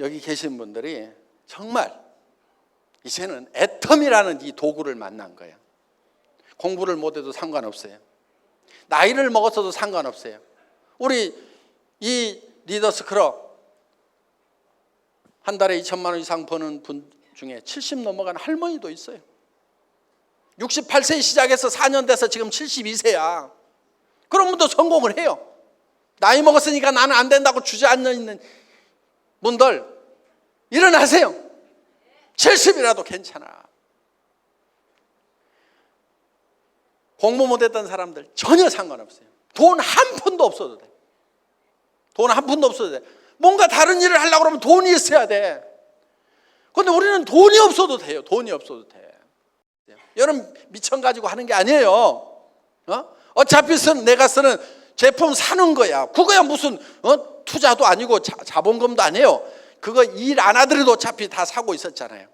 여기 계신 분들이 정말 이제는 애텀이라는 이 도구를 만난 거예요. 공부를 못해도 상관없어요. 나이를 먹었어도 상관없어요. 우리 이 리더스 클럽 한 달에 2천만 원 이상 버는 분 중에 70 넘어간 할머니도 있어요. 68세 시작해서 4년 돼서 지금 72세야. 그런 분도 성공을 해요. 나이 먹었으니까 나는 안 된다고 주저앉아 있는 분들 일어나세요. 70이라도 괜찮아. 공부 못했던 사람들 전혀 상관없어요. 돈 한 푼도 없어도 돼. 돈 한 푼도 없어도 돼. 뭔가 다른 일을 하려고 그러면 돈이 있어야 돼. 근데 우리는 돈이 없어도 돼요. 돈이 없어도 돼. 여러분 미천 가지고 하는 게 아니에요. 어? 어차피 쓰는 내가 쓰는 제품 사는 거야. 그거야 무슨 어? 투자도 아니고 자, 자본금도 아니에요. 그거 일 안 하더라도 어차피 다 사고 있었잖아요.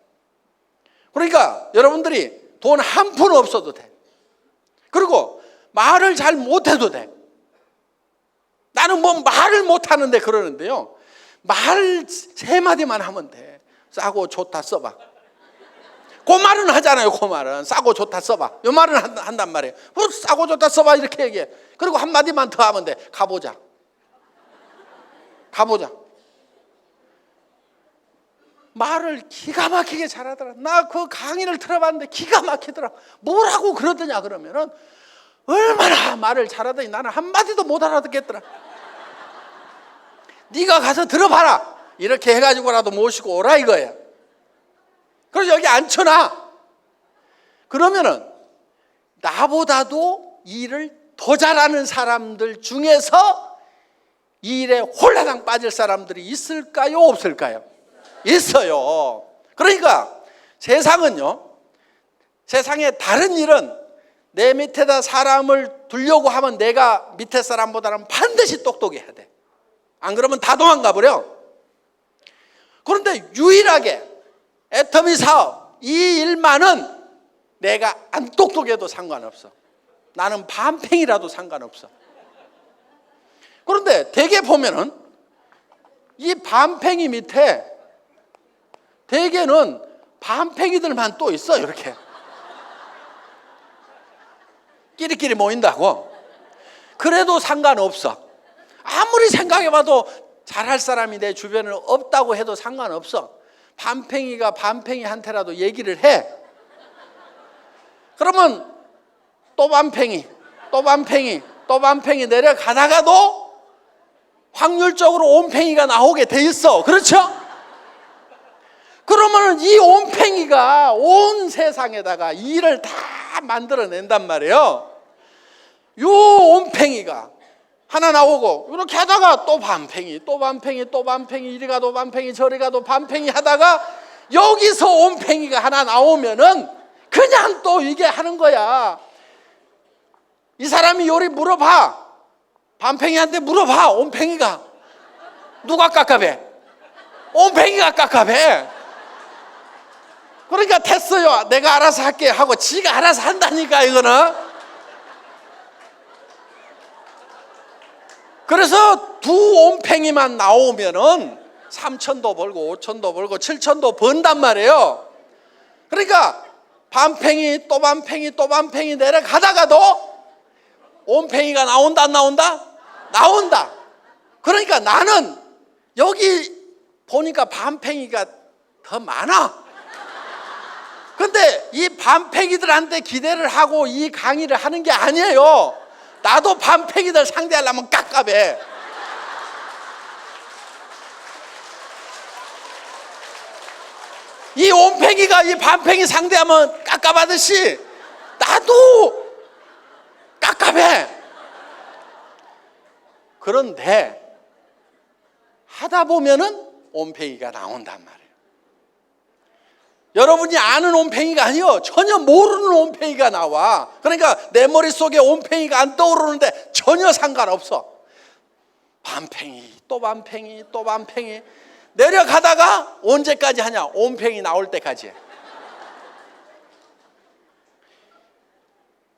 그러니까 여러분들이 돈 한 푼 없어도 돼. 그리고 말을 잘 못해도 돼. 나는 뭐 말을 못하는데 그러는데요. 말 세 마디만 하면 돼. 싸고 좋다 써봐. 그 말은 하잖아요. 그 말은 싸고 좋다 써봐. 이 말은 한- 한단 말이에요. 뭐 싸고 좋다 써봐 이렇게 얘기해. 그리고 한 마디만 더 하면 돼. 가보자. 가보자. 말을 기가 막히게 잘하더라. 나 그 강의를 들어봤는데 기가 막히더라. 뭐라고 그러더냐 그러면은 얼마나 말을 잘하더니 나는 한 마디도 못 알아듣겠더라. 네가 가서 들어봐라. 이렇게 해가지고라도 모시고 오라 이거야. 그래서 여기 앉혀놔. 그러면은 나보다도 일을 더 잘하는 사람들 중에서 이 일에 홀라당 빠질 사람들이 있을까요? 없을까요? 있어요. 그러니까 세상은요, 세상에 다른 일은 내 밑에다 사람을 두려고 하면 내가 밑에 사람보다는 반드시 똑똑해야 돼. 안 그러면 다 도망가 버려. 그런데 유일하게 애터미 사업 이 일만은 내가 안 똑똑해도 상관없어. 나는 반팽이라도 상관없어. 그런데 대개 보면은 이 반팽이 밑에 대개는 반팽이들만 또 있어 이렇게 끼리끼리 모인다고. 그래도 상관없어. 아무리 생각해봐도 잘할 사람이 내 주변에 없다고 해도 상관없어. 반팽이가 반팽이한테라도 얘기를 해. 그러면 또 반팽이, 또 반팽이, 또 반팽이 내려가다가도 확률적으로 온팽이가 나오게 돼 있어. 그렇죠? 그러면 이 온팽이가 온 세상에다가 일을 다 만들어낸단 말이에요. 요 온팽이가 하나 나오고 이렇게 하다가 또 반팽이, 또 반팽이, 또 반팽이, 이리 가도 반팽이, 저리 가도 반팽이 하다가 여기서 온팽이가 하나 나오면은 그냥 또 이게 하는 거야. 이 사람이 요리 물어봐. 반팽이한테 물어봐. 온팽이가 누가 깝깝해? 온팽이가 깝깝해. 그러니까 됐어요. 내가 알아서 할게 하고 지가 알아서 한다니까 이거는. 그래서 두 온팽이만 나오면은 3천도 벌고 5천도 벌고 7천도 번단 말이에요. 그러니까 반팽이 또 반팽이 또 반팽이 내려가다가도 온팽이가 나온다 안 나온다? 나온다. 그러니까 나는 여기 보니까 반팽이가 더 많아. 근데 이 반팽이들한테 기대를 하고 이 강의를 하는 게 아니에요. 나도 반팽이들 상대하려면 깝깝해. 이 온팽이가 이 반팽이 상대하면 깝깝하듯이 나도 깝깝해. 그런데 하다 보면은 온팽이가 나온단 말이에요. 여러분이 아는 온팽이가 아니요. 전혀 모르는 온팽이가 나와. 그러니까 내 머릿속에 온팽이가 안 떠오르는데 전혀 상관없어. 반팽이, 또 반팽이, 또 반팽이. 내려가다가 언제까지 하냐? 온팽이 나올 때까지.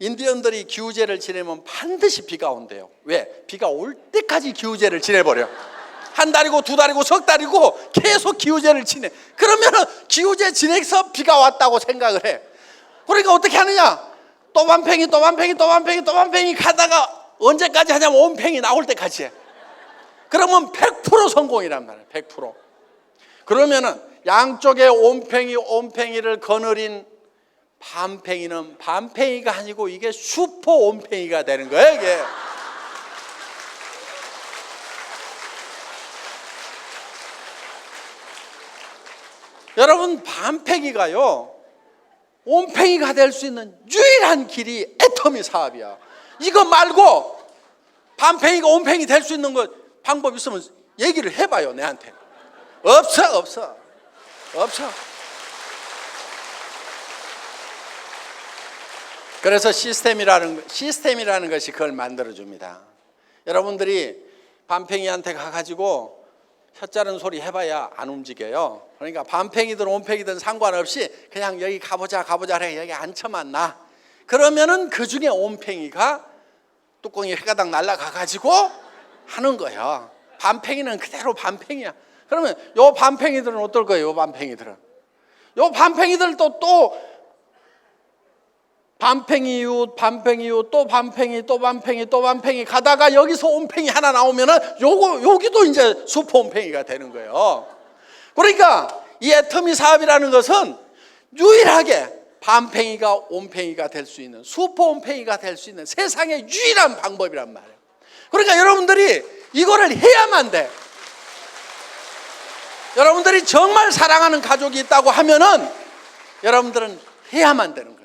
인디언들이 기우제를 지내면 반드시 비가 온대요. 왜? 비가 올 때까지 기우제를 지내버려. 한 달이고 두 달이고 석 달이고 계속 기우제를 지내. 그러면은 기우제 지내서 비가 왔다고 생각을 해. 그러니까 어떻게 하느냐? 또 반팽이 또 반팽이 또 반팽이 또 반팽이 가다가 언제까지 하냐면 온팽이 나올 때까지 해. 그러면 100% 성공이란 말이야. 100%. 그러면은 양쪽에 온팽이 온팽이를 거느린 반팽이는 반팽이가 아니고 이게 슈퍼 온팽이가 되는 거예요, 이게. 여러분 반팽이가요 온팽이가 될 수 있는 유일한 길이 애터미 사업이야. 이거 말고 반팽이가 온팽이 될 수 있는 거 방법 있으면 얘기를 해봐요 내한테. 없어 없어 없어. 그래서 시스템이라는 시스템이라는 것이 그걸 만들어 줍니다. 여러분들이 반팽이한테 가가지고 혀 자른 소리 해봐야 안 움직여요. 그러니까 반팽이든 온팽이든 상관없이 그냥 여기 가보자 가보자 해 여기 앉혀만 나. 그러면은 그 중에 온팽이가 뚜껑이 해가닥 날라가가지고 하는 거예요. 반팽이는 그대로 반팽이야. 그러면 요 반팽이들은 어떨 거예요? 요 반팽이들은 요 반팽이들도 또 반팽이유, 반팽이유, 또 반팽이, 또 반팽이, 또 반팽이 가다가 여기서 온팽이 하나 나오면은 요거 여기도 이제 수포 온팽이가 되는 거예요. 그러니까 이 애터미 사업이라는 것은 유일하게 반팽이가 온팽이가 될 수 있는 수포 온팽이가 될 수 있는 세상의 유일한 방법이란 말이에요. 그러니까 여러분들이 이거를 해야만 돼. 여러분들이 정말 사랑하는 가족이 있다고 하면은 여러분들은 해야만 되는 거예요.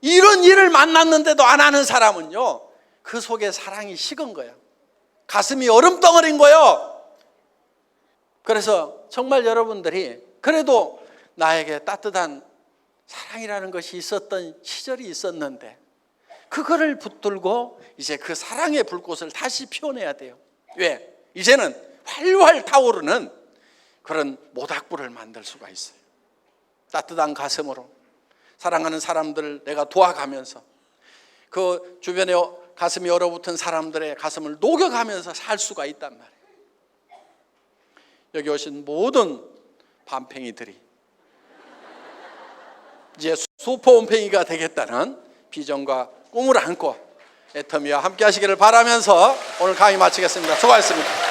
이런 일을 만났는데도 안 하는 사람은요, 그 속에 사랑이 식은 거야. 가슴이 얼음덩어리인 거예요. 그래서 정말 여러분들이 그래도 나에게 따뜻한 사랑이라는 것이 있었던 시절이 있었는데, 그거를 붙들고 이제 그 사랑의 불꽃을 다시 피워내야 돼요. 왜? 이제는 활활 타오르는 그런 모닥불을 만들 수가 있어요. 따뜻한 가슴으로. 사랑하는 사람들 내가 도와가면서 그 주변에 가슴이 얼어붙은 사람들의 가슴을 녹여가면서 살 수가 있단 말이에요. 여기 오신 모든 반팽이들이 이제 수포온팽이가 되겠다는 비전과 꿈을 안고 애터미와 함께 하시기를 바라면서 오늘 강의 마치겠습니다. 수고하셨습니다.